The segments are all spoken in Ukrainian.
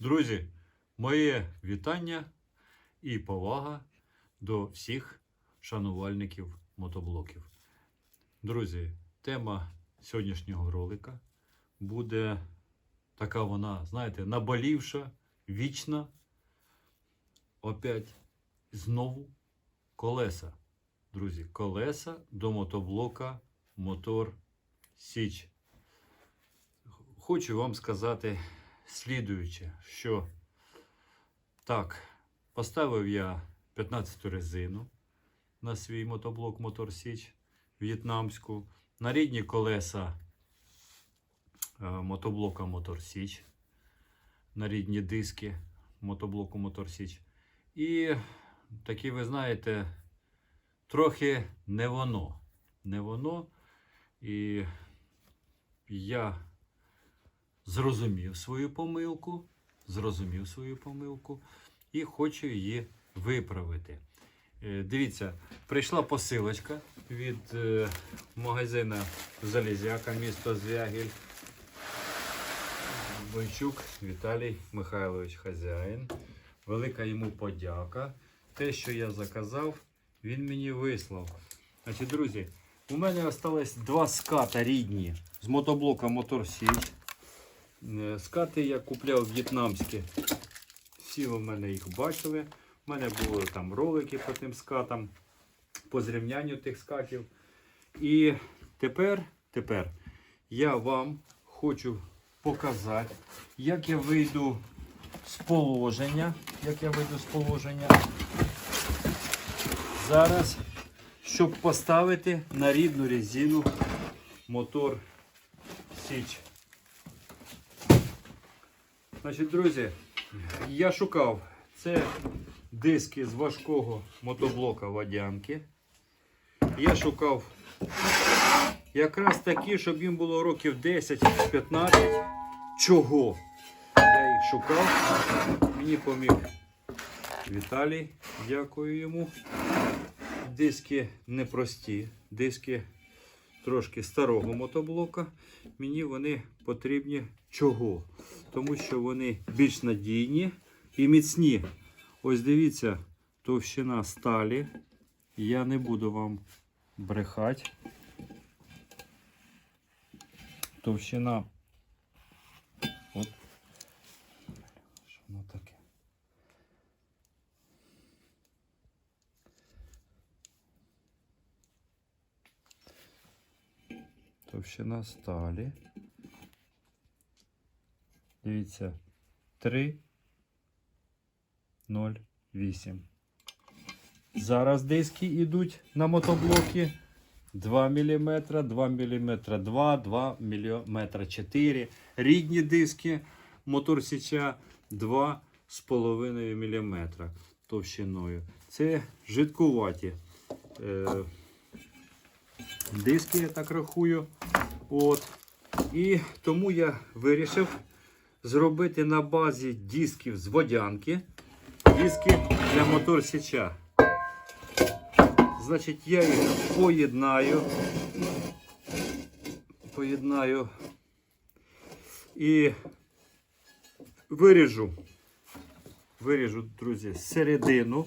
Друзі, моє вітання і повага до всіх шанувальників мотоблоків. Друзі, тема сьогоднішнього ролика буде така вона, знаєте, наболівша, вічна. Опять знову колеса. Друзі, колеса до мотоблока Мотор Січ. Хочу вам сказати слідуюче, що так, поставив я 15-ту резину на свій мотоблок Мотор Січ в'єтнамську, на рідні колеса е, мотоблока Мотор Січ, на рідні диски мотоблоку Мотор Січ. І такі, ви знаєте, трохи не воно. Не воно. І я зрозумів свою помилку, зрозумів свою помилку і хочу її виправити. Е, дивіться, прийшла посилочка від е, магазину Залізяка, місто Звягіль. Бойчук Віталій Михайлович хазяїн. Велика йому подяка. Те, що я заказав, він мені вислав. Значить, Друзі, у мене залишилось два ската рідні з мотоблока Мотор 6. Скати я купляв в'єтнамські. Всі ви в мене їх бачили. У мене були там ролики по тим скатам, по зрівнянню тих скатів. І тепер, тепер я вам хочу показати, як я вийду з положення. Як я вийду з положення. Зараз, щоб поставити на рідну резину мотор Січ. Значить, друзі, я шукав це диски з важкого мотоблока водянки. Я шукав якраз такі, щоб їм було років 10-15. Чого? Я їх шукав. Мені поміг Віталій. Дякую йому. Диски непрості. Диски трошки старого мотоблока. Мені вони потрібні чого? Тому що вони більш надійні і міцні. Ось дивіться, товщина сталі. Я не буду вам брехати. Товщина. От. Що воно таке? Товщина сталі. Дивіться, 3, 0, 8. Зараз диски йдуть на мотоблоки 2 мм, 2 мм 2, 2 мм 4. Рідні диски мотор січа 2,5 мм товщиною. Це жидкуваті е, диски, я так рахую. От. І тому я вирішив зробити на базі дисків з водянки диски для мотор січа. Значить, я їх поєднаю. Поєднаю і виріжу. Виріжу, друзі, середину.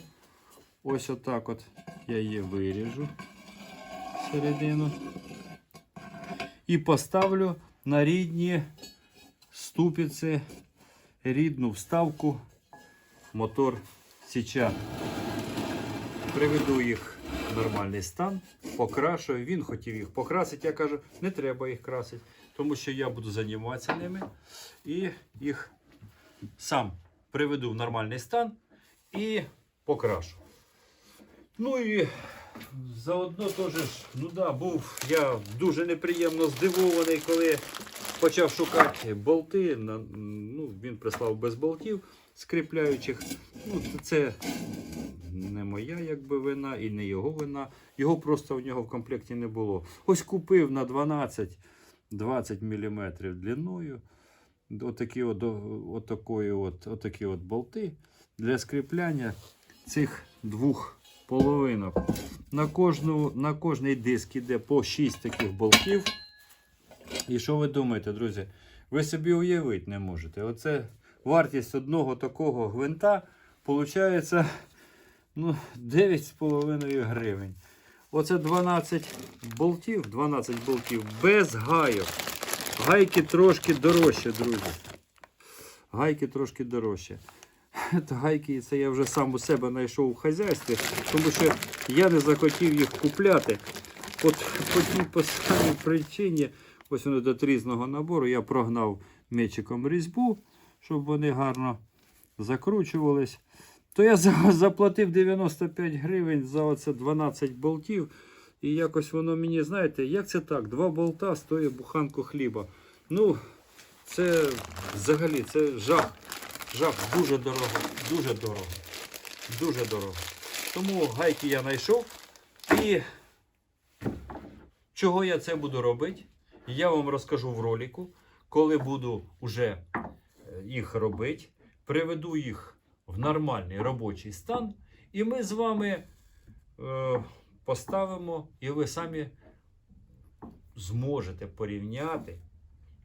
Ось отак от я її виріжу. Середину. І поставлю на рідні ступиці, рідну вставку мотор січа. Приведу їх в нормальний стан, покрашую. Він хотів їх покрасити. Я кажу, не треба їх красити, тому що я буду займатися ними і їх сам приведу в нормальний стан і покрашу. Ну і заодно теж, ну да, був я дуже неприємно здивований, коли почав шукати болти. Ну, він прислав без болтів скріпляючих. Ну, це не моя якби вина і не його вина. Його просто в нього в комплекті не було. Ось купив на 12-20 мм длиною. Отакі от, от, отакі от болти для скріпляння цих двох половинок. На, кожну, на кожний диск іде по 6 таких болтів. І що ви думаєте, друзі? Ви собі уявити не можете. Оце вартість одного такого гвинта виходить ну, 9,5 гривень. Оце 12 болтів, 12 болтів без гайок. Гайки трошки дорожче, друзі. Гайки трошки дорожче. Гайки це я вже сам у себе знайшов у хазяйстві, тому що я не захотів їх купляти. От по тій по причині, ось вони до різного набору, я прогнав мечиком різьбу, щоб вони гарно закручувались. То я заплатив 95 гривень за оце 12 болтів. І якось воно мені, знаєте, як це так? Два болта стоїть буханку хліба. Ну, це взагалі це жах. Жах дуже дорого, дуже дорого. Дуже дорого. Тому гайки я знайшов. І чого я це буду робити? Я вам розкажу в ролику, коли буду вже е, їх робити, приведу їх в нормальний робочий стан, і ми з вами е, поставимо, і ви самі зможете порівняти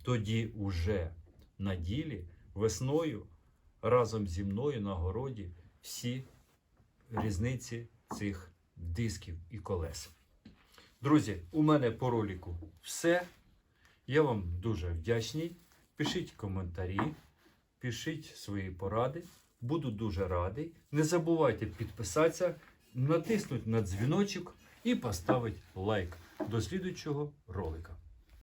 тоді уже на ділі весною разом зі мною на городі всі різниці цих дисків і колес. Друзі, у мене по ролику все. Я вам дуже вдячний. Пишіть коментарі, пишіть свої поради. Буду дуже радий. Не забувайте підписатися, натиснути на дзвіночок і поставити лайк до слідуючого ролика.